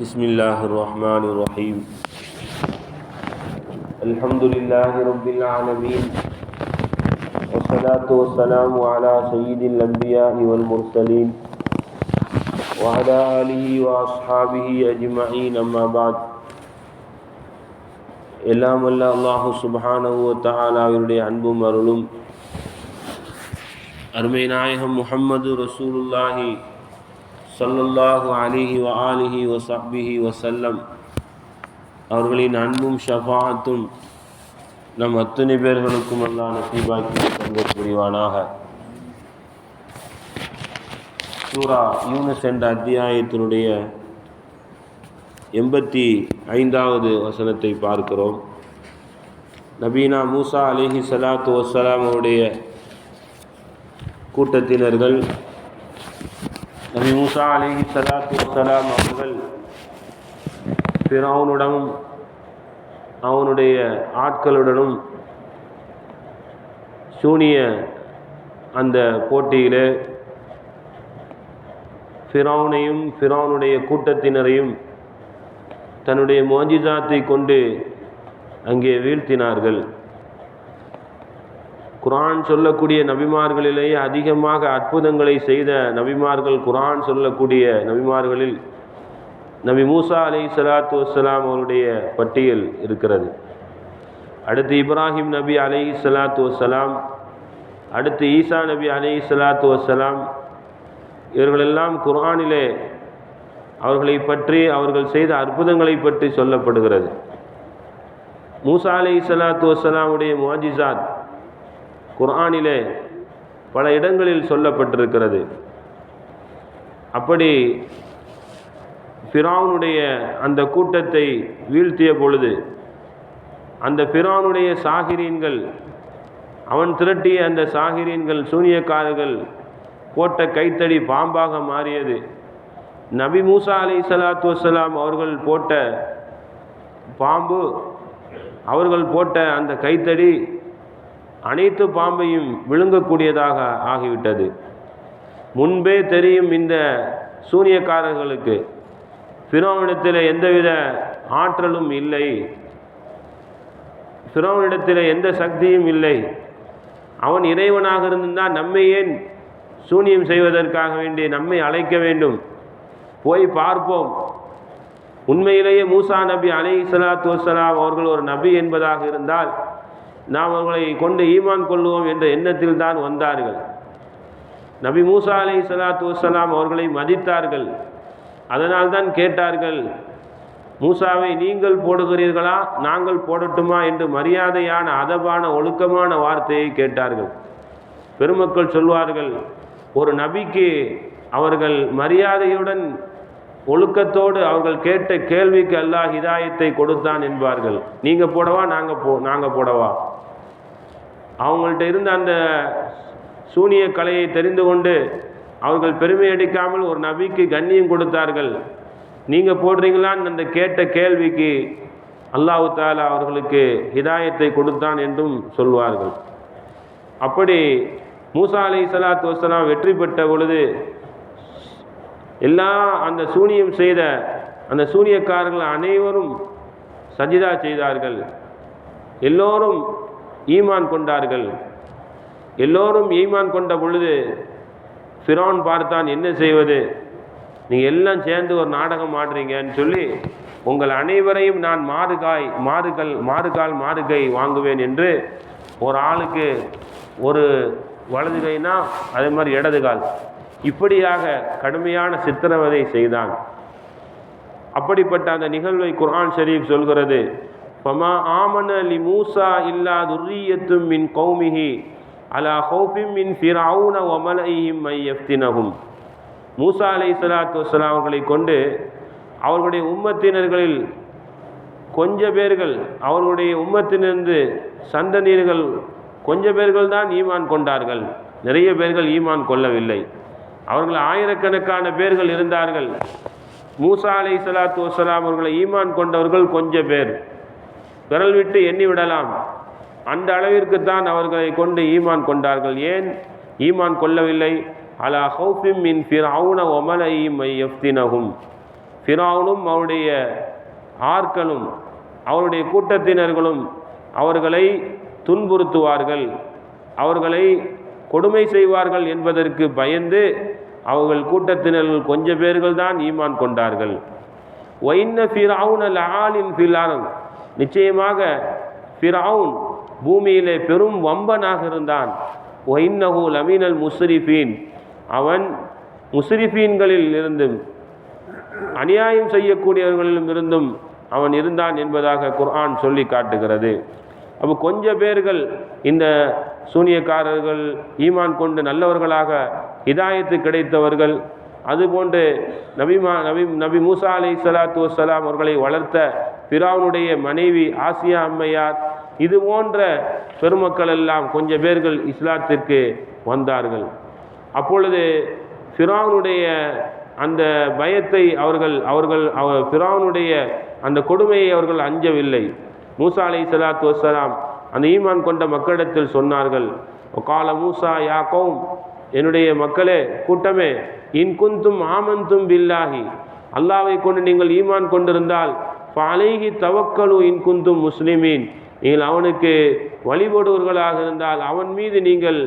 بسم الله الرحمن الرحيم الحمد لله رب العالمين والصلاة والسلام على سيد الأنبياء والمرسلين وعلى آله وأصحابه أجمعين أما بعد எல்லாம் வல்ல அல்லாஹு சுபஹானஹு தஆலாவினுடைய அன்பும் அருளும் அருமை நாயகம் முஹம்மது ரசூலுல்லாஹி ஸல்லல்லாஹு அலைஹி வ ஆலிஹி வ ஸஹ்பிஹி வஸல்லம் அவர்களின் அன்பும் ஷஃபாத்தும் நம் அத்தனை பேர்களுக்கும் அல்லாஹ் நசீபாக்கி தந்த புரிவானாக சூரா யூனஸ் என்ற அத்தியாயத்தினுடைய எண்பத்தி ஐந்தாவது வசனத்தை பார்க்கிறோம். நபீனா மூசா அலிஹி சலாத்து வசலாம் அவருடைய கூட்டத்தினர்கள் நபி மூசா அலிஹி சலாத்து வசலாம் அவர்கள் பிறவுனுடனும் அவனுடைய ஆட்களுடனும் சூனிய அந்த போட்டியில் ஃபிரௌனையும் ஃபிரௌனுடைய கூட்டத்தினரையும் தன்னுடைய மோஜிதாத்தை கொண்டு அங்கே வீழ்த்தினார்கள். குரான் சொல்லக்கூடிய நபிமார்களிலேயே அதிகமாக அற்புதங்களை செய்த நபிமார்கள் குரான் சொல்லக்கூடிய நபிமார்களில் நபி மூசா அலி சலாத்து வசலாம் அவருடைய பட்டியல் இருக்கிறது. அடுத்து இப்ராஹிம் நபி அலை சலாத்து வசலாம் அடுத்து ஈசா நபி அலை சலாத்து வசலாம் இவர்களெல்லாம் குரானிலே அவர்களை பற்றி அவர்கள் செய்த அற்புதங்களை பற்றி சொல்லப்படுகிறது. மூசா அலை சலாத்து வசலாமுடைய முவாஜிசாத் குர்ஆனிலே பல இடங்களில் சொல்லப்பட்டிருக்கிறது. அப்படி ஃபிராவுனுடைய அந்த கூட்டத்தை வீழ்த்திய பொழுது அந்த பிரானுடைய சாகிரீன்கள் அவன் திரட்டிய அந்த சாகிரீன்கள் சூனியக்காரர்கள் போட்ட கைத்தடி பாம்பாக மாறியது. நபி மூசா அலி சலாத்து வசலாம் அவர்கள் போட்ட பாம்பு அவர்கள் போட்ட அந்த கைத்தடி அனைத்து பாம்பையும் விழுங்கக்கூடியதாக ஆகிவிட்டது. முன்பே தெரியும் இந்த சூனியக்காரர்களுக்கு ஃபிரோனிடத்தில் எந்தவித ஆற்றலும் இல்லை. ஃபிரோனிடத்தில் எந்த சக்தியும் இல்லை. அவன் இறைவனாக இருந்திருந்தால் நம்மை ஏன் சூனியம் செய்வதற்காக வேண்டி நம்மை அழைக்க வேண்டும்? போய் பார்ப்போம். உண்மையிலேயே மூசா நபி அலை சலாத்து வசலாம் அவர்கள் ஒரு நபி என்பதாக இருந்தால் நாம் அவர்களை கொண்டு ஈமான் கொள்ளுவோம் என்ற எண்ணத்தில் தான் வந்தார்கள். நபி மூசா அலை சலாத்து வசலாம் அவர்களை மதித்தார்கள். அதனால் தான் கேட்டார்கள் மூசாவை நீங்கள் போடுகிறீர்களா? நாங்கள் போடட்டுமா? என்று மரியாதையான அதபான ஒழுக்கமான வார்த்தையை கேட்டார்கள். பெருமக்கள் சொல்வார்கள் ஒரு நபிக்கு அவர்கள் மரியாதையுடன் ஒழுக்கத்தோடு அவர்கள் கேட்ட கேள்விக்கு அல்லாஹ் ஹிதாயத்தை கொடுத்தான் என்பார்கள். நீங்கள் போடவா? நாங்கள் போ நாங்கள் போடவா? அவங்கள்ட்ட இருந்த அந்த சூனிய கலையை தெரிந்து கொண்டு அவர்கள் பெருமை அடிக்காமல் ஒரு நபிக்கு கண்ணியம் கொடுத்தார்கள். நீங்கள் போடுறீங்களான்னு அந்த கேட்ட கேள்விக்கு அல்லாஹு தாலா அவர்களுக்கு ஹிதாயத்தை கொடுத்தான் என்றும் சொல்வார்கள். அப்படி மூசா அலை சலாத்து வசலாம் வெற்றி பெற்ற பொழுது எல்லா அந்த சூனியம் செய்த அந்த சூனியக்காரர்கள் அனைவரும் சஜிதா செய்தார்கள். எல்லோரும் ஈமான் கொண்டார்கள். எல்லோரும் ஈமான் கொண்ட பொழுது ஃபிரோன் பார்த்தான் என்ன செய்வது? நீங்கள் எல்லாம் சேர்ந்து ஒரு நாடகம் ஆடுறீங்கன்னு சொல்லி உங்கள் அனைவரையும் நான் மாறுகாய் மாறுகள் மாறுகால் மாறுகை வாங்குவேன் என்று ஒரு ஆளுக்கு ஒரு வலது கைனா அதே மாதிரி இடது கால். இப்படியாக கடுமையான சித்திரவதை செய்தான். அப்படிப்பட்ட அந்த நிகழ்வை குர்ஆன் ஷரீஃப் சொல்கிறது ஃபமா ஆமன லி மூசா இல்லா துர்ரியத்தும் மின் கௌமிஹி அலா ஹௌஃபிம் மின் ஃபிரவுன ஒமலையும் மையஃப்தினஹும் மூசா அலை சலாத்து வலாம் அவர்களை கொண்டு அவர்களுடைய உம்மத்தினர்களில் கொஞ்ச பேர்கள் அவர்களுடைய உம்மத்திலிருந்து சந்ததியர்கள் கொஞ்ச பேர்கள் தான் ஈமான் கொண்டார்கள். நிறைய பேர்கள் ஈமான் கொள்ளவில்லை. அவர்கள் ஆயிரக்கணக்கான பேர்கள் இருந்தார்கள். மூசா அலை சலாத்து வலாம் அவர்களை ஈமான் கொண்டவர்கள் கொஞ்ச பேர். விரல் விட்டு எண்ணி விடலாம். அந்த அளவிற்கு தான் அவர்களை கொண்டு ஈமான் கொண்டார்கள். ஏன் ஈமான் கொள்ளவில்லை? அலா ஹௌஃபிம் மின் ஃபிரவுன ஒமலையும் எஃப்தினகும் ஃபிரௌனும் அவருடைய ஆர்களும் அவருடைய கூட்டத்தினர்களும் அவர்களை துன்புறுத்துவார்கள். அவர்களை கொடுமை செய்வார்கள் என்பதற்கு பயந்து அவர்கள் கூட்டத்தினர்கள் கொஞ்ச பேர்கள் தான் ஈமான் கொண்டார்கள். ஒயின்ன ஃபிரவுன் லாலின் ஆலின் நிச்சயமாக ஃபிரவுன் பூமியிலே பெரும் வம்பனாக இருந்தான். ஒயின்னஹு லமீனல் முஸ்ரிஃபீன். அவன் முஸ்ரிஃபீன்களில் இருந்தும் அநியாயம் செய்யக்கூடியவர்களிலும் இருந்தும் அவன் இருந்தான் என்பதாக குர்ஆன் சொல்லி காட்டுகிறது. அப்போ கொஞ்ச பேர்கள் இந்த சூனியக்காரர்கள் ஈமான் கொண்டு நல்லவர்களாக இதாயத்து கிடைத்தவர்கள் அதுபோன்று நபிமா நபி நபி மூசா அலை சலாத்து வசலாம் அவர்களை வளர்த்த பிராவுனுடைய மனைவி ஆசியா அம்மையார் இது போன்ற பெருமக்கள் எல்லாம் கொஞ்ச பேர்கள் இஸ்லாத்திற்கு வந்தார்கள். அப்பொழுது ஃபிராவுனுடைய அந்த பயத்தை அவர்கள் அவர்கள் அவர் ஃபிராவுனுடைய அந்த கொடுமையை அவர்கள் அஞ்சவில்லை. மூசா அலை சலாத்து வசலாம் அந்த ஈமான் கொண்ட மக்களிடத்தில் சொன்னார்கள் கால மூசா யாக்கோம் என்னுடைய மக்களே கூட்டமே இன்குந்தும் ஆமந்தும் பில்லாகி அல்லாவை கொண்டு நீங்கள் ஈமான் கொண்டிருந்தால் ஃபாலைஹி தவக்கலு இன்குந்தும் முஸ்லிமீன். நீங்கள் அவனுக்கு வழிபடுவர்களாக இருந்தால் அவன் மீது நீங்கள்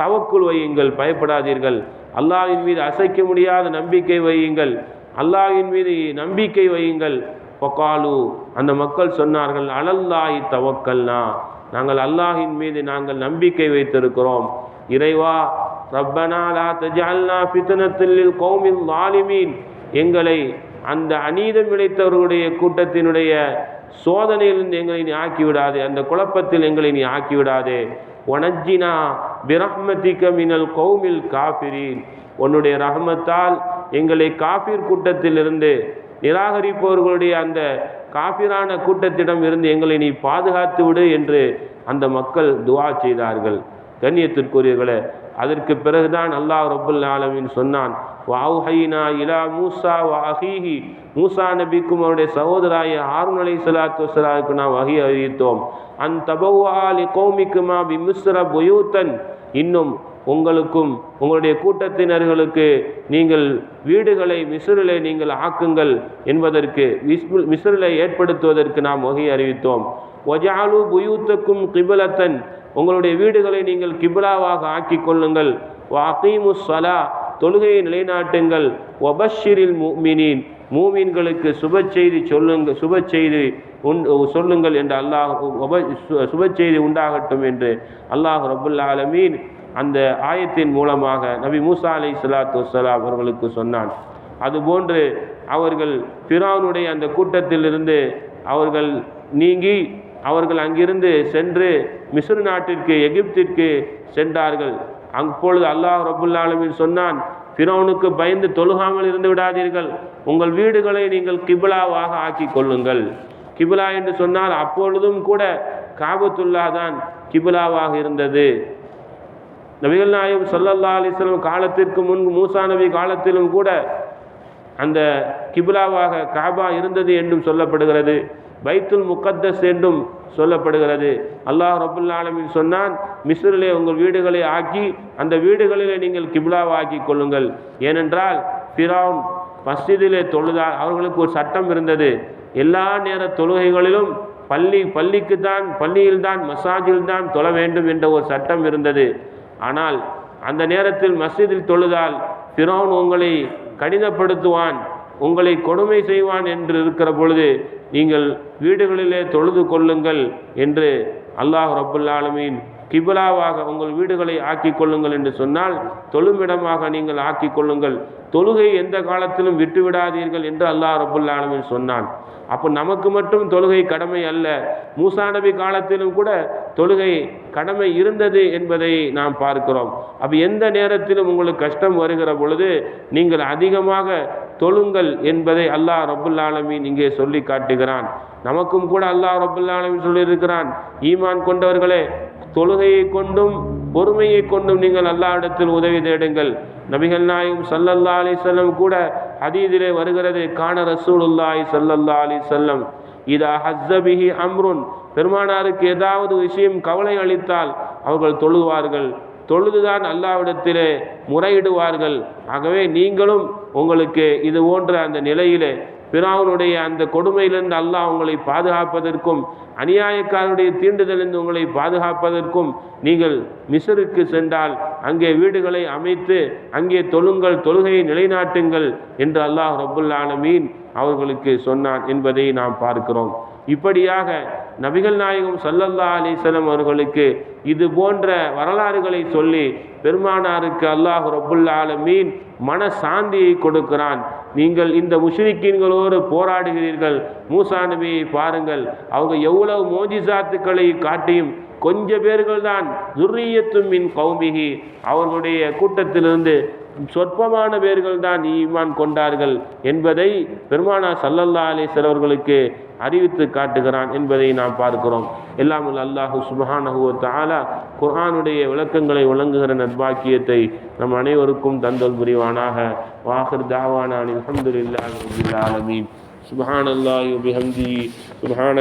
தவக்குள் வையுங்கள் பயப்படாதீர்கள். அல்லாவின் மீது அசைக்க முடியாத நம்பிக்கை வையுங்கள். அல்லாவின் மீது நம்பிக்கை வையுங்கள். பொக்காலு அந்த மக்கள் சொன்னார்கள் அலல்லாஹி தவக்கல்னா. நாங்கள் அல்லாஹின் மீது நாங்கள் நம்பிக்கை வைத்திருக்கிறோம். இறைவா ரப்பனா லா தஜஅல்னா ஃபித்னத்தில் கௌமில் ஸாலிமீன். எங்களை அந்த அநீதம் இழைத்தவர்களுடைய கூட்டத்தினுடைய சோதனையிலிருந்து எங்களை நீ ஆக்கிவிடாதே அந்த குழப்பத்தில் எங்களை நீ ஆக்கிவிடாதே. ஒனஜினா பிரஹ்மதிக்க மினல் கௌமில் காபிரீன் உன்னுடைய ரஹமத்தால் எங்களை காபிர் கூட்டத்திலிருந்து நிராகரிப்பவர்களுடைய அந்த காபிரான கூட்டத்திடம் இருந்து எங்களை நீ பாதுகாத்து விடு என்று அந்த மக்கள் துவா செய்தார்கள். கண்ணியத்திற்குரியவர்களை அதற்கு பிறகுதான் அல்லாஹ் ரபுல் ஆலமின் சொன்னான் வாஹைனா இலா மூசா வாஹிஹி மூசா நபிக்கும் அவருடைய சகோதராய ஹாரூன் அலை சலாத்து வசலாவுக்கு நாம் வகை அறிவித்தோம் அந்த தபவாலி கௌமிக்குமா பி மிஸ்ர புயூத்தன். இன்னும் உங்களுக்கும் உங்களுடைய கூட்டத்தினர்களுக்கு நீங்கள் வீடுகளை மிஸ்ரிலே நீங்கள் ஆக்குங்கள் என்பதற்கு மிஸ்பு- ஏற்படுத்துவதற்கு நாம் வகை அறிவித்தோம் ஒஜாலு புயூத்தக்கும் கிபலத்தன். உங்களுடைய வீடுகளை நீங்கள் கிபிலாவாக ஆக்கி கொள்ளுங்கள். வாக்கீமு சலா தொழுகையை நிலைநாட்டுங்கள். ஒபஷிரில் மூமினின் மூமீன்களுக்கு சுப செய்தி சொல்லுங்க சுப செய்தி உண் சொல்லுங்கள் என்று அல்லாஹ் உப- சு- சுப செய்தி உண்டாகட்டும் என்று அல்லாஹ் ரபுல் ஆலமீன் அந்த ஆயத்தின் மூலமாக நபி மூசா அலை சலாத்து வசலாம் அவர்களுக்கு சொன்னான். அதுபோன்று அவர்கள் பிரானுடைய அந்த கூட்டத்திலிருந்து அவர்கள் நீங்கி அவர்கள் அங்கிருந்து சென்று மிஸ்ர் நாட்டிற்கு எகிப்திற்கு சென்றார்கள். அப்பொழுது அல்லாஹ் ரபுல்லாலமின் சொன்னான் பிறவனுக்கு பயந்து தொழுகாமல் இருந்து விடாதீர்கள். உங்கள் வீடுகளை நீங்கள் கிபிலாவாக ஆக்கி கொள்ளுங்கள். கிபிலா என்று சொன்னால் அப்பொழுதும் கூட காபத்துல்லா தான் கிபிலாவாக இருந்தது. நபிகள் நாயகம் ஸல்லல்லாஹு அலிஸ்லம் காலத்திற்கு முன் மூசா நபி காலத்திலும் கூட அந்த கிபிலாவாக காபா இருந்தது என்றும் சொல்லப்படுகிறது. பைத்துல் முக்கத்தஸ் என்றும் சொல்லப்படுகிறது. அல்லாஹ் ரபுல் ஆலமின் சொன்னான் மிஸ்ரிலே உங்கள் வீடுகளை ஆக்கி அந்த வீடுகளிலே நீங்கள் கிப்லாவாக்கி கொள்ளுங்கள். ஏனென்றால் ஃபிரௌன் மஸ்ஜிதிலே தொழுதால் அவர்களுக்கு ஒரு சட்டம் இருந்தது. எல்லா நேர தொழுகைகளிலும் பள்ளி பள்ளிக்கு தான் பள்ளியில் தான் மசாஜில் தான் தொழ வேண்டும் என்ற ஒரு சட்டம் இருந்தது. ஆனால் அந்த நேரத்தில் மஸ்ஜிதில் தொழுதால் ஃபிரௌன் உங்களை கடினப்படுத்துவான். உங்களை கொடுமை செய்வான் என்று இருக்கிற பொழுது நீங்கள் வீடுகளிலே தொழுது கொள்ளுங்கள் என்று அல்லாஹ் ரப்புல் கிபிலாவாக உங்கள் வீடுகளை ஆக்கிக் கொள்ளுங்கள் என்று சொன்னால் தொழுமிடமாக நீங்கள் ஆக்கிக் கொள்ளுங்கள். தொழுகை எந்த காலத்திலும் விட்டுவிடாதீர்கள் என்று அல்லாஹ் ரப்புல் சொன்னான். அப்போ நமக்கு மட்டும் தொழுகை கடமை அல்ல. மூசா நபி காலத்திலும் கூட தொழுகை கடமை இருந்தது என்பதை நாம் பார்க்கிறோம். அப்போ எந்த நேரத்திலும் உங்களுக்கு கஷ்டம் வருகிற பொழுது நீங்கள் அதிகமாக தொழுங்கள் என்பதை அல்லாஹ் ரப்புல் இங்கே சொல்லி காட்டுகிறான். நமக்கும் கூட அல்லாஹ் ரப்புல் சொல்லியிருக்கிறான். ஈமான் கொண்டவர்களே தொழுகையை கொண்டும் பொறுமையை கொண்டும் நீங்கள் அல்லாஹ்விடத்தில் உதவி தேடுங்கள். நபிகள் நாயும் சல்லல்லா அலி செல்லம் கூட ஹதீதிலே வருகிறது கான ரசூலுல்லாஹி சல்லல்லா அலி செல்லம் இதா ஹஸ்ஸபிஹி அம்ருன். பெருமானாருக்கு ஏதாவது விஷயம் கவலை அளித்தால் அவர்கள் தொழுவார்கள். தொழுதுதான் அல்லாவிடத்திலே முறையிடுவார்கள். ஆகவே நீங்களும் உங்களுக்கு இது போன்ற அந்த நிலையிலே பிறாவுனுடைய அந்த கொடுமையிலிருந்து அல்லாஹ் உங்களை பாதுகாப்பதற்கும் அநியாயக்காரருடைய தீண்டுதலிருந்து உங்களை பாதுகாப்பதற்கும் நீங்கள் மிசருக்கு சென்றால் அங்கே வீடுகளை அமைத்து அங்கே தொழுங்கள் தொழுகையை நிலைநாட்டுங்கள் என்று அல்லாஹ் ரபுல் ஆலமீன் அவர்களுக்கு சொன்னான் என்பதை நாம் பார்க்கிறோம். இப்படியாக நபிகள் நாயகம் சல்லல்லா அலிசலம் அவர்களுக்கு இது போன்ற வரலாறுகளை சொல்லி பெருமானாருக்கு அல்லாஹ் ரபுல் ஆலமீன் மன சாந்தியை கொடுக்கிறான். நீங்கள் இந்த முஷ்ரிக்கீன்களோடு போராடுகிறீர்கள். மூசா நபியை பாருங்கள். அவங்க எவ்வளவு மோஜிசாத்துக்களை காட்டியும் கொஞ்ச பேர்கள் தான் துர்ரியத்தும் மின் கௌமிகி. அவர்களுடைய கூட்டத்திலிருந்து சொற்பமான பேர்கள் தான் ஈமான் கொண்டார்கள் என்பதை பெருமானா சல்லல்லா அலிஸ்வர் அவர்களுக்கு அறிவித்து காட்டுகிறான் என்பதை நாம் பார்க்கிறோம். எல்லாம் அல்லாஹு சுபஹானஹுவ தாலா குர்ஆனுடைய விளக்கங்களை வழங்குகிற நற்பாக்கியத்தை நம் அனைவருக்கும் தந்தல் புரிவானாக. வாகர் தாவானான் அலமதுல்லாஹ் ஆலமீன். சுபஹானல்லாஹி வபிஹம்திஹி சுபஹான